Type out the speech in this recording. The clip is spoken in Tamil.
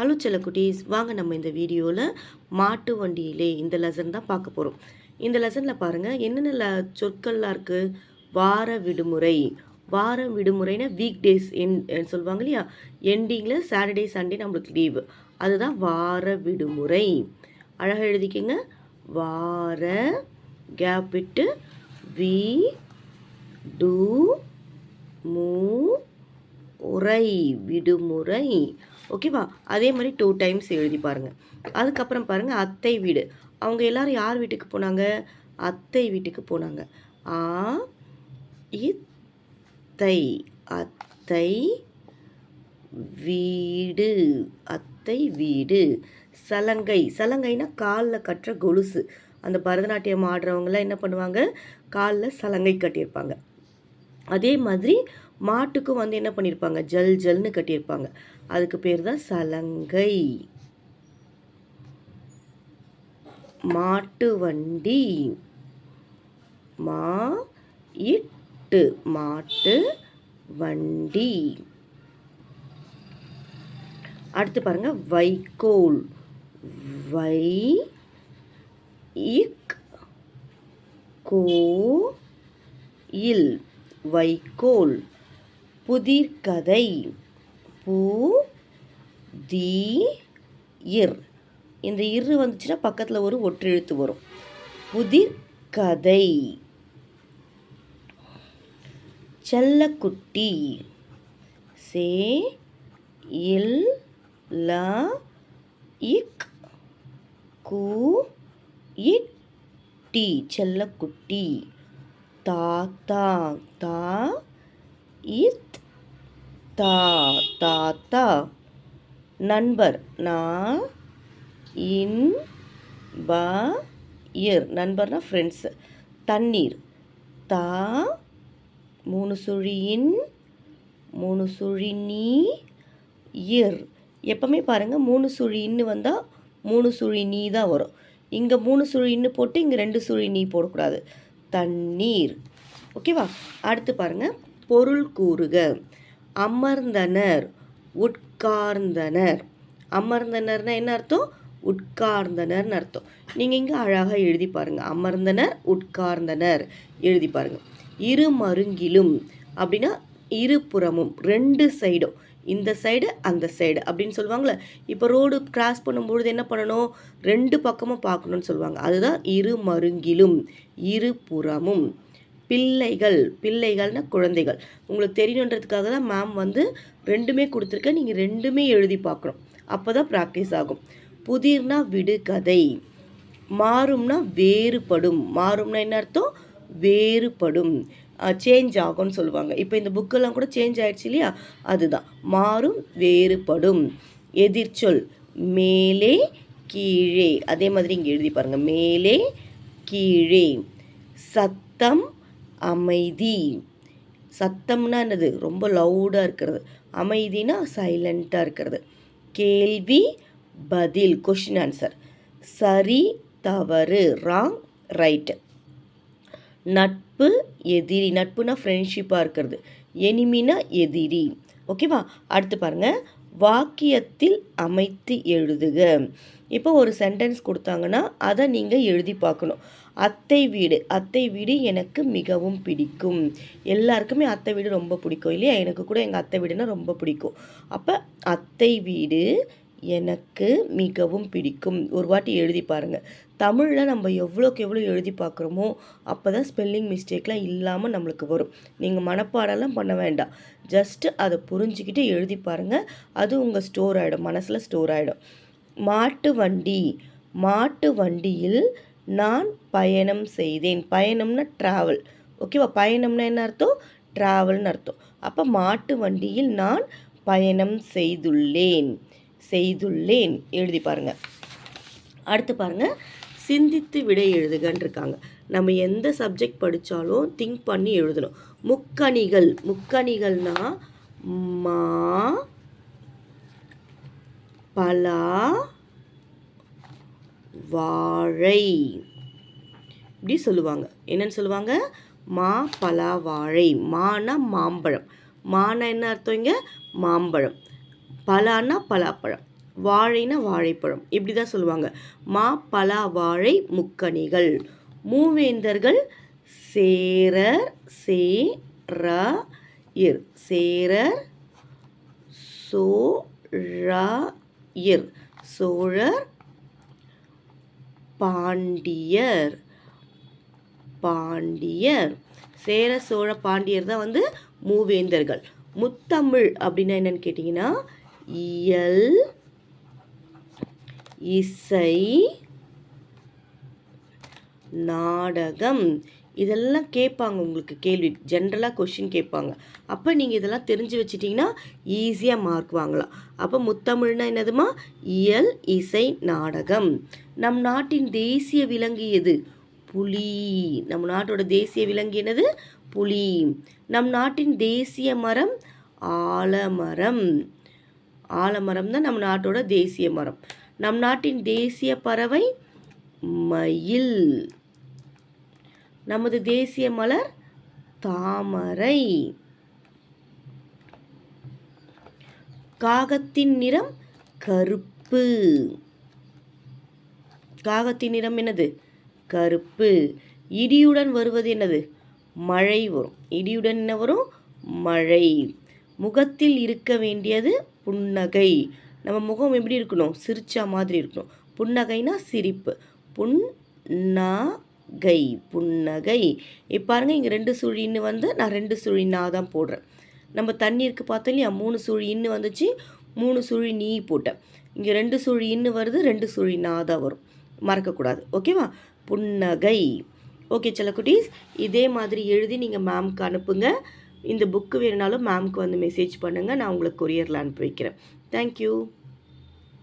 ஹலோ செல்லக்குட்டீஸ் வாங்க நம்ம இந்த வீடியோவில் மாட்டு வண்டியிலே இந்த லெசன் தான் பார்க்க போகிறோம் இந்த லெசனில் பாருங்கள் என்னென்ன சொற்கள்லாம் இருக்குது வார விடுமுறை. வார விடுமுறைனா வீக் டேஸ் என் சொல்லுவாங்க இல்லையா? எண்டிங்கில் சாட்டர்டே சண்டே நம்மளுக்கு லீவு அதுதான் வார விடுமுறை. அழகாக எழுதிக்கங்க. வார கேப் விட்டு வி டூ மூ முறை விடுமுறை. ஓகேவா? அதே மாதிரி டூ டைம்ஸ் எழுதி பாருங்கள் அதுக்கப்புறம் பாருங்கள் அத்தை வீடு. அவங்க எல்லாரும் யார் வீட்டுக்கு போனாங்க? அத்தை வீட்டுக்கு போனாங்க. ஆ இத்தை அத்தை வீடு அத்தை வீடு. சலங்கை. சலங்கைனா காலில் கட்டுற கொலுசு. அந்த பரதநாட்டியம் ஆடுறவங்கலாம் என்ன பண்ணுவாங்க? காலில் சலங்கை கட்டியிருப்பாங்க. அதே மாதிரி மாட்டுக்கும் வந்து என்ன பண்ணியிருப்பாங்க ஜல் ஜல்னு கட்டியிருப்பாங்க. அதுக்கு பேர் தான் சலங்கை. மாட்டு வண்டி. மா இட்டு மாட்டு வண்டி. அடுத்து பாருங்க வைக்கோல். வை இக் கோ இல். வைக்கோல். புதிர்கதை. பூ தி இர். இந்த இரு வந்துச்சுன்னா பக்கத்தில் ஒரு ஒற்றெழுத்து வரும். புதிர்கதை. செல்லக்குட்டி. சே இல் ல இக். கு இட். டி செல்லக்குட்டி. தாத்தா தா இத். தா தாத்தா நண்பர் நா இன் ப இயர் நண்பர்னா ஃப்ரெண்ட்ஸு தண்ணீர் தா மூணு சுழியின் மூணு சுழி நீ இயர் எப்பவுமே பாருங்கள் மூணு சுழி இன்னு வந்தால் மூணு சுழி நீ தான் வரும். இங்கே மூணு சுழி இன்னு போட்டு இங்கே ரெண்டு சுழி நீ போடக்கூடாது. தண்ணீர். ஓகேவா? அடுத்து பாருங்கள் பொருள் கூறுக. அமர்ந்தனர் உட்கார்ந்தனர். அமர்ந்தனர்னா என்ன அர்த்தம்? உட்கார்ந்தனர்னு அர்த்தம். நீங்கள் இங்கே அழகாக எழுதி பாருங்கள் அமர்ந்தனர் உட்கார்ந்தனர் எழுதி பாருங்கள் இரு மருங்கிலும் அப்படின்னா இருபுறமும் ரெண்டு சைடும் இந்த சைடு அந்த சைடு அப்படின்னு சொல்லுவாங்களே இப்போ ரோடு கிராஸ் பண்ணும்பொழுது என்ன பண்ணணும்? ரெண்டு பக்கமும் பார்க்கணும்னு சொல்லுவாங்க. அதுதான் இரு மருங்கிலும் இருபுறமும் பிள்ளைகள் பிள்ளைகள்னா குழந்தைகள். உங்களுக்கு தெரியணுன்றதுக்காக தான் மேம் வந்து ரெண்டுமே கொடுத்துருக்கேன். நீங்கள் ரெண்டுமே எழுதி பார்க்கணும். அப்போ தான் ப்ராக்டிஸ் ஆகும். புதிர்னா விடுகதை மாறும்னா வேறுபடும். மாறும்னா என்ன அர்த்தம்? வேறுபடும். சேஞ்ச் ஆகும்னு சொல்லுவாங்க. இப்போ இந்த புக்கெல்லாம் கூட சேஞ்ச் ஆயிடுச்சு இல்லையா? அதுதான். மாறும் வேறுபடும். எதிர்ச்சொல் மேலே கீழே. அதே மாதிரி இங்கே எழுதி பாருங்கள் மேலே கீழே. சத்தம் அமைதி. சத்தம்னா என்னது? ரொம்ப லவுடாக இருக்கிறது. அமைதினா சைலண்ட்டாக இருக்கிறது. கேள்வி பதில் கொஷின் ஆன்சர் சரி தவறு ராங் ரைட்டு நட்பு எதிரி. நட்புனா ஃப்ரெண்ட்ஷிப்பாக இருக்கிறது. எனிமினா எதிரி. ஓகேவா அடுத்து பாருங்கள் வாக்கியத்தில் அமைத்து எழுதுக. இப்போ ஒரு சென்டென்ஸ் கொடுத்தாங்கன்னா அதை நீங்கள் எழுதி பார்க்கணும். அத்தை வீடு. அத்தை வீடு எனக்கு மிகவும் பிடிக்கும். எல்லாருக்குமே அத்தை வீடு ரொம்ப பிடிக்கும் இல்லையா? எனக்கு கூட எங்கள் அத்தை வீடுனா ரொம்ப பிடிக்கும். அப்போ அத்தை வீடு எனக்கு மிகவும் பிடிக்கும். ஒரு வாட்டி எழுதி பாருங்கள் தமிழில் நம்ம எவ்வளோக்கு எவ்வளோ எழுதி பார்க்குறோமோ அப்போ தான் ஸ்பெல்லிங் மிஸ்டேக்லாம் இல்லாமல் நம்மளுக்கு வரும். நீங்கள் மனப்பாடெல்லாம் பண்ண வேண்டாம். ஜஸ்ட்டு அதை புரிஞ்சுக்கிட்டு எழுதி பாருங்கள் அது உங்கள் ஸ்டோர் ஆகிடும் மனசில் ஸ்டோர் ஆகிடும் மாட்டு வண்டி. மாட்டு வண்டியில் நான் பயணம் செய்தேன். பயணம்னா ட்ராவல் ஓகேவா பயணம்னா என்ன அர்த்தம்? ட்ராவல்னு அர்த்தம். அப்போ மாட்டு வண்டியில் நான் பயணம் செய்துள்ளேன். செய்துள்ளேன். எழுதி பாருங்கள் அடுத்து பாருங்கள் சிந்தித்து விடை எழுதுகன்னு இருக்காங்க. நம்ம எந்த சப்ஜெக்ட் படித்தாலும் திங்க் பண்ணி எழுதணும். முக்கணிகள். முக்கணிகள்னா மா பலா வாழை. இப்படி சொல்லுவாங்க. என்னன்னு சொல்லுவாங்க? மா பலா வாழை. மானா மாம்பழம். மானா என்ன அர்த்தம் இங்க? மாம்பழம். பலானா பலாப்பழம். வாழைனா வாழைப்பழம். இப்படி தான் சொல்லுவாங்க. மா பலா வாழை முக்கணிகள். மூவேந்தர்கள் சேரர் சே ர இர். சேரர் சோழர் சோழர் பாண்டியர். பாண்டியர். சேர சோழ பாண்டியர் தான் வந்து மூவேந்தர்கள். முத்தமிழ் அப்படின்னா என்னன்னு கேட்டிங்கன்னா இயல் இசை நாடகம். இதெல்லாம் கேட்பாங்க உங்களுக்கு கேள்வி. ஜென்ரலாக கொஷின் கேட்பாங்க. அப்போ நீங்கள் இதெல்லாம் தெரிஞ்சு வச்சிட்டிங்கன்னா ஈஸியாக மார்க் வாங்கலாம். அப்போ முத்தமிழ்னா என்னதுமா? இயல் இசை நாடகம். நம் நாட்டின் தேசிய விலங்கு எது? புலி. நம் நாட்டோட தேசிய விலங்கு என்னது? புலி. நம் நாட்டின் தேசிய மரம்? ஆலமரம். ஆலமரம் தான் நம் நாட்டோட தேசிய மரம். நம் நாட்டின் தேசிய பறவை? மயில். நமது தேசிய மலர் தாமரை. காகத்தின் நிறம் கருப்பு. காகத்தின் நிறம் என்னது? கருப்பு. இடியுடன் வருவது என்னது? மழை வரும். இடியுடன் என்ன வரும்? மழை. முகத்தில் இருக்க வேண்டியது புன்னகை. நம்ம முகம் எப்படி இருக்கணும்? சிரிச்சா மாதிரி இருக்கணும். புன்னகைனா சிரிப்பு. புன் கை புன்னகை. இப்போ பாருங்கள் இங்கே ரெண்டு சுழின்னு வந்து நான் ரெண்டு சுழி தான் போடுறேன். நம்ம தண்ணீருக்கு பார்த்தோம் இல்லையா மூணு சுழி இன்னு வந்துச்சு மூணு சுழி நீ போட்டேன் இங்கே ரெண்டு சுழி இன்னு வருது ரெண்டு சுழினா தான் வரும். மறக்கக்கூடாது ஓகேவா? புன்னகை. ஓகே செல்லக்குட்டீஸ் இதே மாதிரி எழுதி நீங்கள் மேம்க்கு அனுப்புங்க. இந்த புக்கு வேணுனாலும் மேம்க்கு வந்து மெசேஜ் பண்ணுங்கள் நான் உங்களுக்கு கொரியரில் அனுப்பி வைக்கிறேன். தேங்க்யூ.